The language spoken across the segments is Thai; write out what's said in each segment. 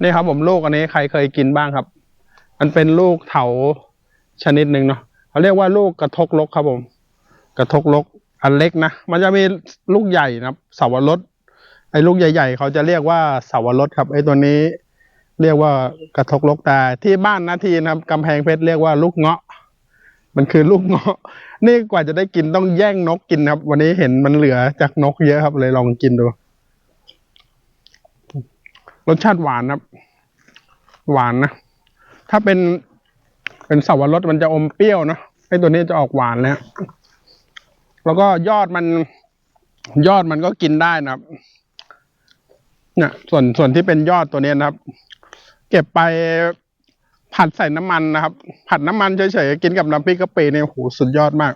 นี่ครับผมลูกอันนี้ใครเคยกินบ้างครับ มันเป็นลูกเถาชนิดหนึ่งเนาะเขาเรียกว่าลูกกระทกลกครับผม กระทกลกอันเล็กนะมันจะมีลูกใหญ่นะครับสาวรสไอ้ลูกใหญ่ ๆ เขาจะเรียกว่าสาวรสครับไอ้ตัวนี้ เรียกว่ากระทกลกต่ที่บ้านนาทีนะครับกำแพงเพชรเรียกว่าลูกเงาะ มันคือลูกเงาะ นี่กว่าจะได้กินต้องแย่งนกกินครับ วันนี้เห็นมันเหลือจากนกเยอะครับเลยลองกินดู รสชาติหวานครับ หวานนะ ถ้าเป็น เป็นสับปะรดมันจะอมเปรี้ยวเนอะไอตัวนี้จะออกหวานแล้วแล้วก็ยอดมันยอดมันก็กินได้นะครับ เนี่ย ส่วนส่วนที่เป็นยอดตัวนี้นะครับ เก็บไปผัดใส่น้ำมันนะครับ ผัดน้ำมันเฉยๆกินกับน้ำพริกกะปิเนี่ยโหสุดยอดมาก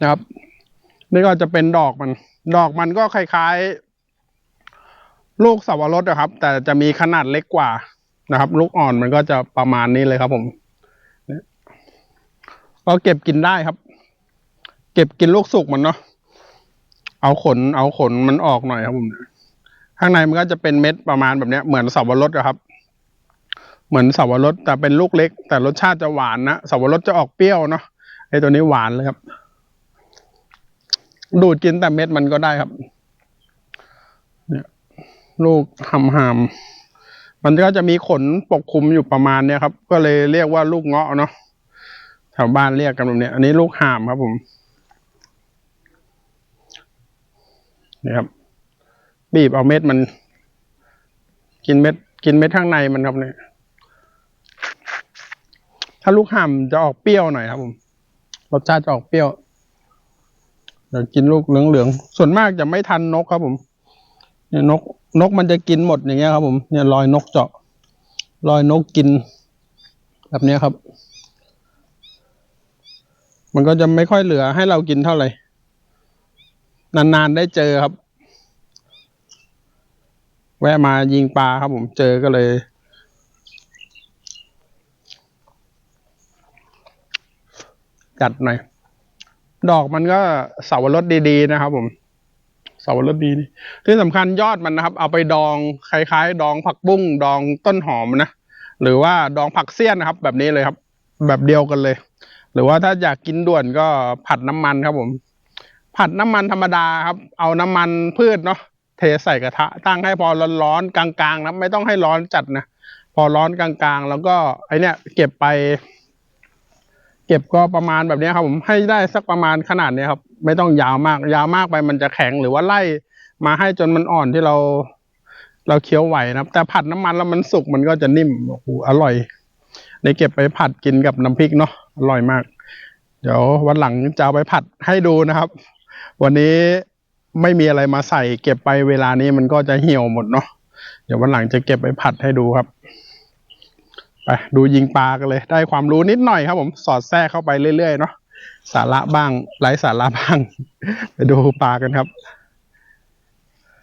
นะครับ นี่ก็จะเป็นดอกมัน ดอกมันก็คล้ายๆ ลูกสับปะรดนะครับ แต่จะมีขนาดเล็กกว่านะครับ ลูกอ่อนมันก็จะประมาณนี้เลยครับผมเนี่ยก็เก็บกินได้ครับ เก็บกินลูกสุกมันเนาะเอาขนเอาขนมันออกหน่อยครับผมข้างในมันก็จะเป็นเม็ดประมาณแบบเนี้ยเหมือนสับปะรดอะครับ เหมือนสับปะรดแต่เป็นลูกเล็ก แต่รสชาติจะหวานนะสับปะรดจะออกเปรี้ยวเนาะไอตัวนี้หวานเลยครับ ดูดกินแต่เม็ดมันก็ได้ครับ ลูกหำหำมันก็จะมีขนปกคลุมอยู่ประมาณเนี้ยครับ ก็เลยเรียกว่าลูกเงาะเนาะแถวบ้านเรียกกันแบบเนี้ย อันนี้ลูกหามครับผมนี่ครับ บีบเอาเม็ดมัน กินเม็ด กินเม็ดข้างในมันครับเนี่ยถ้าลูกห่ำจะออกเปรี้ยวหน่อยครับผมรสชาติจะออกเปรี้ยวเดี๋ยวกินลูกเหลืองๆส่วนมากจะไม่ทันนกครับผมเนี่ยนก นกมันจะกินหมดอย่างเงี้ยครับ ผมเนี่ยรอยนกเจาะรอยนกกิน แบบเนี้ยครับ มันก็จะไม่ค่อยเหลือให้เรากินเท่าไหร่ นานๆได้เจอครับ แวะมายิงปลาครับผมเจอก็เลยจัดหน่อย ดอกมันก็เสาวรสดีๆนะครับผม สาวรสดีนี่ที่สำคัญยอดมันนะครับ เอาไปดองคล้ายๆ ดองผักบุ้งดองต้นหอมนะหรือว่าดองผักเสี้ยนนะครับ แบบนี้เลยครับ แบบเดียวกันเลย หรือว่าถ้าอยากกินด่วนก็ผัดน้ำมันครับผม ผัดน้ำมันธรรมดาครับ เอาน้ำมันพืชเนาะเทใส่กระทะตั้งให้พอร้อนๆกลางๆนะไม่ต้องให้ร้อนจัดนะพอร้อนกลางๆ แล้วก็ไอเนี้ยเก็บไป เก็บก็ประมาณแบบนี้ครับผมให้ได้สักประมาณขนาดนี้ครับ ไม่ต้องยาวมาก ยาวมากไปมันจะแข็งหรือว่าไล่มาให้จนมันอ่อนที่เรา เราเคี้ยวไหวนะครับ แต่ผัดน้ำมันแล้วมันสุกมันก็จะนิ่มโอ้โหอร่อยในเก็บไปผัดกินกับน้ำพริกเนาะอร่อยมาก เดี๋ยววันหลังจะเอาไปผัดให้ดูนะครับ วันนี้ไม่มีอะไรมาใส่ เก็บไปเวลานี้มันก็จะเหี่ยวหมดเนาะเดี๋ยววันหลังจะเก็บไปผัดให้ดูครับ ไปดูยิงปลากันเลย ได้ความรู้นิดหน่อยครับ ผมสอดแทรกเข้าไปเรื่อยๆเนาะสาระบ้างไร้สาระบ้าง ไปดูปลากันครับ